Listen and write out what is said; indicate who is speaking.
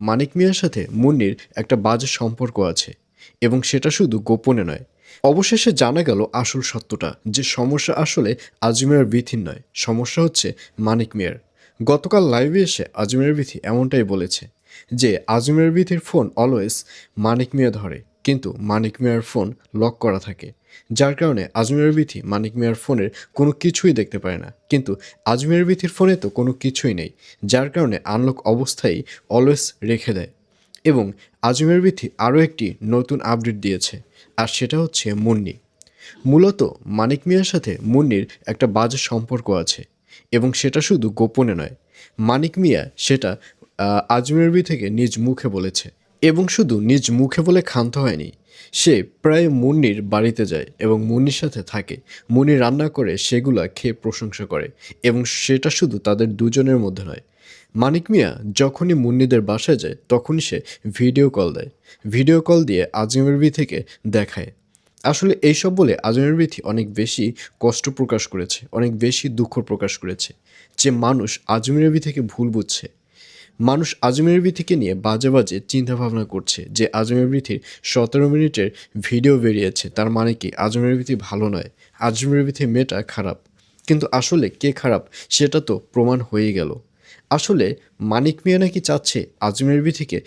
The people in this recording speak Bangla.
Speaker 1: মানিক মিয়ার সাথে মুন্নির একটা বাজে সম্পর্ক আছে এবং সেটা শুধু গোপনে নয়। অবশেষে জানা গেল আসল সত্যটা, যে সমস্যা আসলে আজমের বিথির নয়। সমস্যা হচ্ছে মানিক মিয়ার। গতকাল লাইভে এসে আজমের বিথি এমনটাই বলেছে যে, আজমের বিথির ফোন অলওয়েজ মানিক মিয়া ধরে। কিন্তু মানিক মিয়ার ফোন লক করা থাকে। যার কারণে আজমির বিথি মানিক মিয়ার ফোনের কোনো কিছুই দেখতে পায় না। কিন্তু আজমির বিথির ফোনে তো কোনো কিছুই নেই যার কারণে আনলক অবস্থায় অলওয়েজ রেখে দেয়। এবং আজমের বিথি আরও একটি নতুন আপডেট দিয়েছে আর সেটা হচ্ছে মুন্নি। মূলত মানিক মিয়ার সাথে মুন্নির একটা বাজে সম্পর্ক আছে এবং সেটা শুধু গোপনে নয় মানিক মিয়া সেটা আহ, আজমের বি থেকে নিজ মুখে বলেছে। এবং শুধু নিজ মুখে বলে ক্ষান্ত হয়নি, সে প্রায় মুন্নির বাড়িতে যায় এবং মুন্নির সাথে থাকে। মুন্নি রান্না করে সেগুলা খেয়ে প্রশংসা করে এবং সেটা শুধু তাদের দুজনের মধ্যে নয়। মানিক মিয়া যখনই মুন্নিদের বাসায় যায়, তখনই সে ভিডিও কল দেয়। ভিডিও কল দিয়ে আজমের বি থেকে দেখায়। আসলে এইসব বলে আজমের বিথি অনেক বেশি কষ্ট প্রকাশ করেছে, অনেক বেশি দুঃখ প্রকাশ করেছে যে মানুষ আজমের বি থেকে ভুল বুঝছে। মানুষ আজমের বিথিকে নিয়ে বাজে বাজে চিন্তাভাবনা করছে যে আজমের বিথির সতেরো মিনিটের ভিডিও বেরিয়েছে, তার মানে কি আজমের বিথি ভালো নয়? আজমের বিথি মেয়েটা খারাপ। কিন্তু আসলে কে খারাপ সেটা তো প্রমাণ হয়ে গেল। আসলে মানিক মিয়া নাকি চাচ্ছে আজমের বিথিকে